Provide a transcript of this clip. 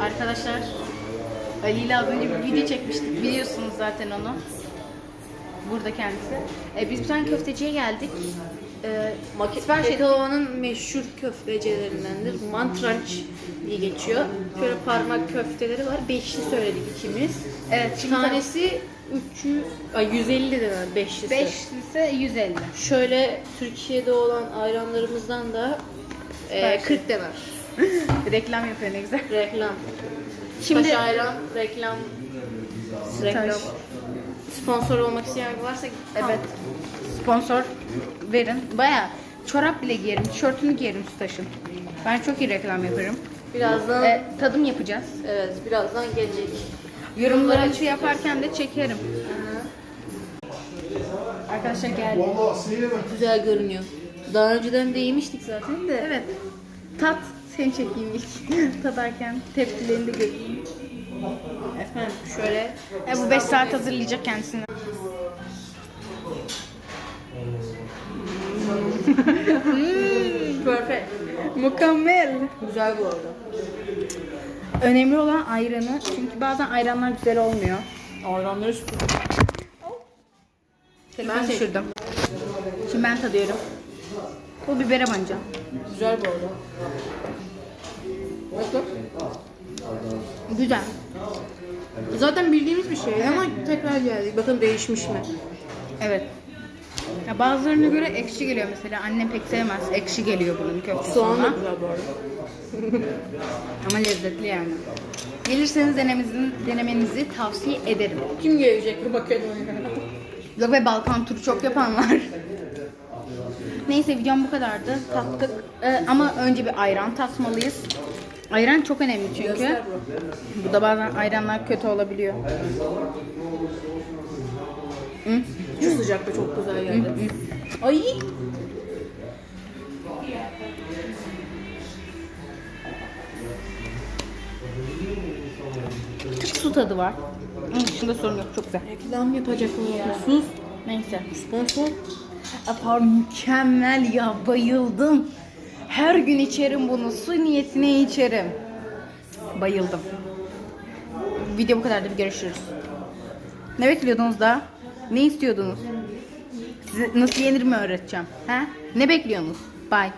Arkadaşlar Ali ile az önce bir video çekmiştik. Biliyorsunuz zaten onu. Burada kendisi. E, biz bir tane köfteciye geldik. E, edip- Beethoven'ın meşhur köftecilerindendir. Mantranç diye geçiyor. Şöyle parmak köfteleri var. Beşli söyledik ikimiz. Evet şimdi Tanesi 300, ay 150 lira beşlisi. 5 ise 150. Şöyle Türkiye'de olan ayranlarımızdan da e, Süper. 40 denar. Reklam yapıyor ne güzel. Reklam. Şimdi- ayran, reklam. Reklam. Taş. Sponsor olmak isteyen varsa Evet. Sponsor verin. Baya çorap bile giyerim, tişörtünü giyerim Sütaş'ın. Ben çok iyi reklam yaparım. Birazdan E, tadım yapacağız. evet birazdan gelecek. Yorumlarımızı yaparken de çekerim. Arkadaşlar geldi. Güzel görünüyor. Daha önceden de yemiştik zaten de. Evet. Tat. Seni çekeyim ilk. Tadarken tepkilerini de göreyim. Efendim şöyle E, bu 5 saat hazırlayacak kendisini. perfect. Mükemmel. Güzel bu arada. Önemli olan ayranı. Çünkü bazen ayranlar güzel olmuyor. Ayranları süper. Telefonu Ben düşürdüm. Şimdi ben tadıyorum. Bu bibere banca. Güzel bu arada. Nasıl? Güzel. Zaten bildiğimiz bir şey ama tekrar geldik. Bakın değişmiş mi? Evet. Ya bazılarına göre ekşi geliyor mesela. Annem pek sevmez. Ekşi geliyor bunun köftesi Soğan da ona. güzel bu arada. Ama lezzetli yani. Gelirseniz denemenizi, denemenizi tavsiye ederim. Kim gelecek bu Makedonya'ya? Yok ve Balkan turu çok yapan var. Neyse videom bu kadardı. Tattık. Ee, ama önce bir ayran tatmalıyız. Ayran çok önemli çünkü. Bu da bazen ayranlar kötü olabiliyor. Hı? Şu sıcakta çok güzel geldi. Ay. Tık su tadı var. Hı, Dışında sorun yok. Çok güzel. Reklam yapacak mı ya? Sus. Neyse. Sponsor. Apar mükemmel ya. Bayıldım. Her gün içerim bunu. Su niyetine içerim. Bayıldım. Video bu kadardı. Bir görüşürüz. Ne bekliyordunuz daha? Ne istiyordunuz? Size nasıl yenir mi öğreteceğim? Ha? Ne bekliyorsunuz? Bye.